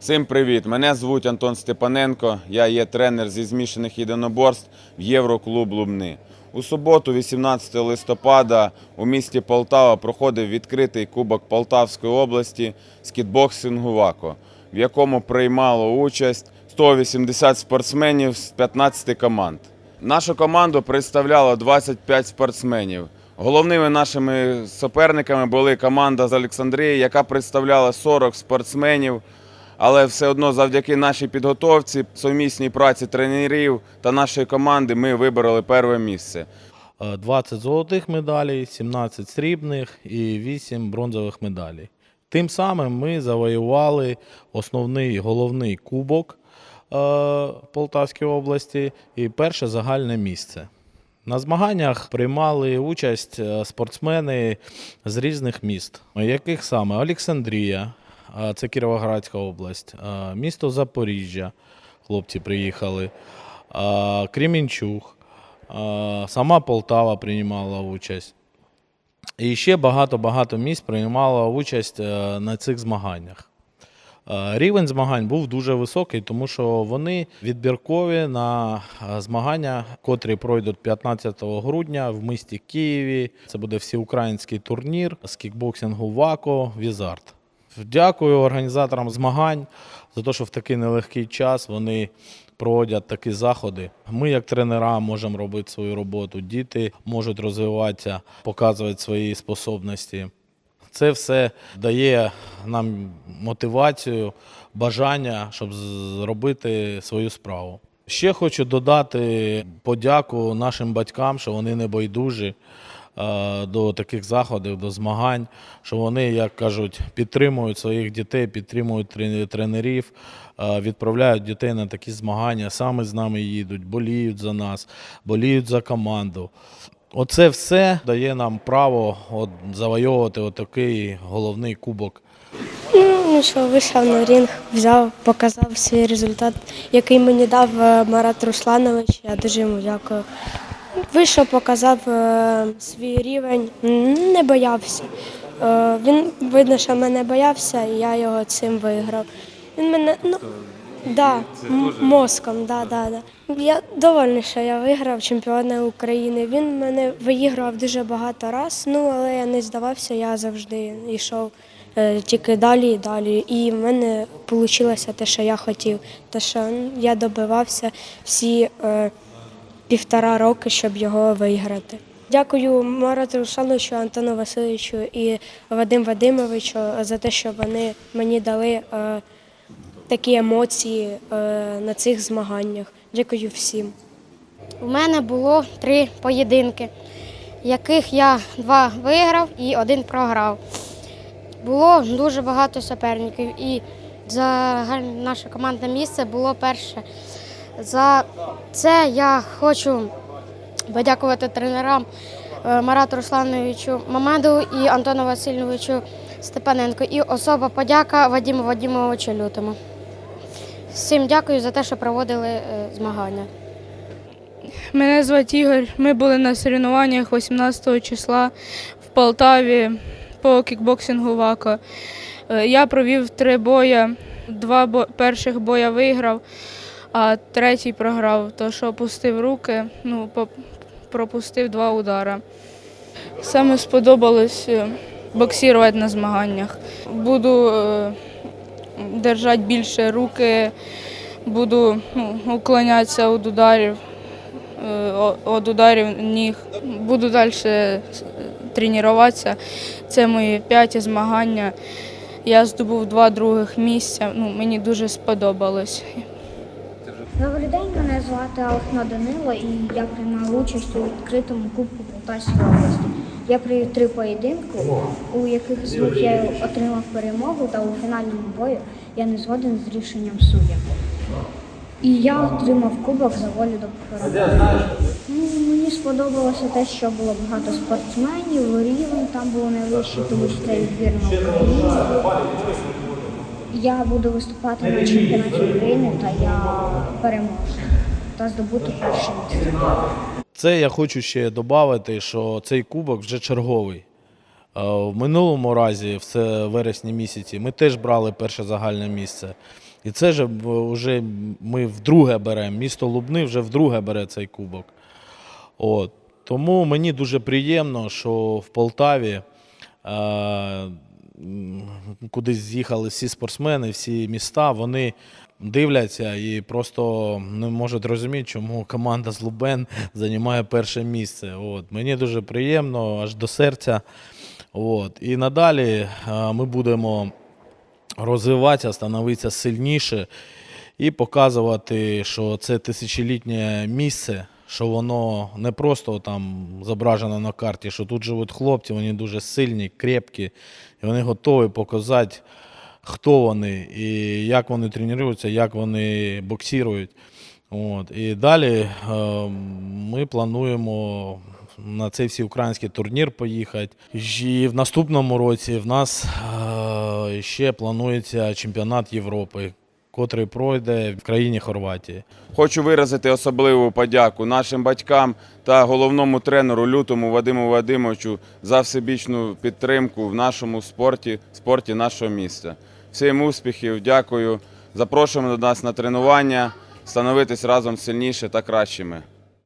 Всім привіт! Мене звуть Антон Степаненко. Я є тренер зі змішаних єдиноборств в Євроклуб Лубни. У суботу, 18 листопада, у місті Полтава проходив відкритий Кубок Полтавської області з ВАКО, в якому приймало участь 180 спортсменів з 15 команд. Нашу команду представляло 25 спортсменів. Головними нашими суперниками були команда з Олександрії, яка представляла 40 спортсменів. Але все одно завдяки нашій підготовці, сумісній праці тренерів та нашої команди ми вибороли перше місце. Е, 20 золотих медалей, 17 срібних і 8 бронзових медалей. Тим самим ми завоювали основний головний кубок е, Полтавської області і перше загальне місце. На змаганнях приймали участь е, спортсмени з різних міст, яких саме Олександрія, е, це Кіровоградська область, місто Запоріжжя, хлопці приїхали, Кремінчуг, сама Полтава приймала участь. І ще багато-багато місць приймало участь е, на цих змаганнях. Е, Рівень змагань був дуже високий, тому що вони відбіркові на е, змагання, котрі пройдуть 15 грудня в місті Києві. Це буде всеукраїнський турнір з кікбоксингу ВАКО Візарт. Дякую організаторам змагань за те, що в такий нелегкий час вони проводять такі заходи. Ми, як тренера, можемо робити свою роботу. Діти можуть розвиватися, показувати свої способності. Це все дає нам мотивацію, бажання, щоб зробити свою справу. Ще хочу додати подяку нашим батькам, що вони не байдужі е, до таких заходів, до змагань, що вони, як кажуть, підтримують своїх дітей, підтримують тренерів, е, відправляють дітей на такі змагання, саме з нами їдуть, боліють за нас, боліють за команду. Оце все дає нам право от, завойовувати отакий головний кубок Ну що, вийшов на рінг, взяв, показав свій результат, який мені дав е, Марат Русланович. Я дуже йому дякую. Вийшов, показав е, свій рівень, не боявся. Е, Він видно, що мене боявся, і я його цим виграв. Він мене ну, да, мозком, да, да, да. Я довольна, що я виграв чемпіона України. Він мене виіграв дуже багато разів, ну але я не здавався, я завжди йшов е, тільки далі і далі. І в мене вийшло те, що я хотів. Те, що я добивався всі півтора роки, щоб його виграти. Дякую Марату Руслановичу, Антону Васильовичу і Вадиму Вадимовичу за те, що вони мені дали е, такі емоції е, на цих змаганнях. Дякую всім. У мене було три поєдинки, яких я два виграв і один програв. Було дуже багато суперників, і загальне наше командне місце було перше. За це я хочу подякувати тренерам е, Марату Руслановичу Мамеду і Антону Васильовичу Степаненко. І особа подяка Вадиму Вадимовичу Лютому. Всім дякую за те, що проводили е, змагання. Мене звати Ігор. Ми були на соревнованнях 18 числа в Полтаві по кікбоксингу ВАКО. Е, Я провів три бої. Два бо- перших боя виграв, а третій програв, то що опустив руки, ну, пропустив два удара. Саме сподобалось е, боксувати на змаганнях. Буду е, держати більше руки, буду ну, уклонятися від ударів е, від ударів ніг. Буду далі тренуватися. Це мої п'яті змагання. Я здобув два других місця. Ну, мені дуже сподобалось. Добрий день, мене звати Алхна Данило і я приймав участь у відкритому Кубку Полтавської області. Я провів три поєдинки, у яких з двох я отримав перемогу, та у фінальному бою я не згоден з рішенням суддя. І я отримав кубок за волю до перемоги. Ну, мені сподобалося те, що було багато спортсменів, рівень там було найвищий, тому що це відбірна України. Я буду виступати на чемпіонаті України та я переможу та здобути перше місце. Це я хочу ще додати, що цей кубок вже черговий. Е, В минулому разі, в вересні місяці, ми теж брали перше загальне місце. І це ж вже ми вдруге беремо. Місто Лубни вже вдруге бере цей кубок. От. Тому мені дуже приємно, що в Полтаві е, кудись з'їхали всі спортсмени, всі міста, вони дивляться і просто не можуть розуміти, чому команда з Лубен займає перше місце. От. Мені дуже приємно, аж до серця. От. І надалі ми будемо розвиватися, становитися сильніше і показувати, що це тисячолітнє місце, що воно не просто там зображено на карті, що тут живуть хлопці, вони дуже сильні, крепкі, і вони готові показати, хто вони і як вони тренуються, як вони боксірують. От. І далі е, ми плануємо на цей всеукраїнський турнір поїхати. І в наступному році в нас е, ще планується чемпіонат Європи, котрий пройде в країні Хорватії. Хочу виразити особливу подяку нашим батькам та головному тренеру лютому Вадиму Вадимовичу за всебічну підтримку в нашому спорті, спорті нашого міста. Всім успіхів, дякую. Запрошуємо до нас на тренування, становитись разом сильніше та кращими.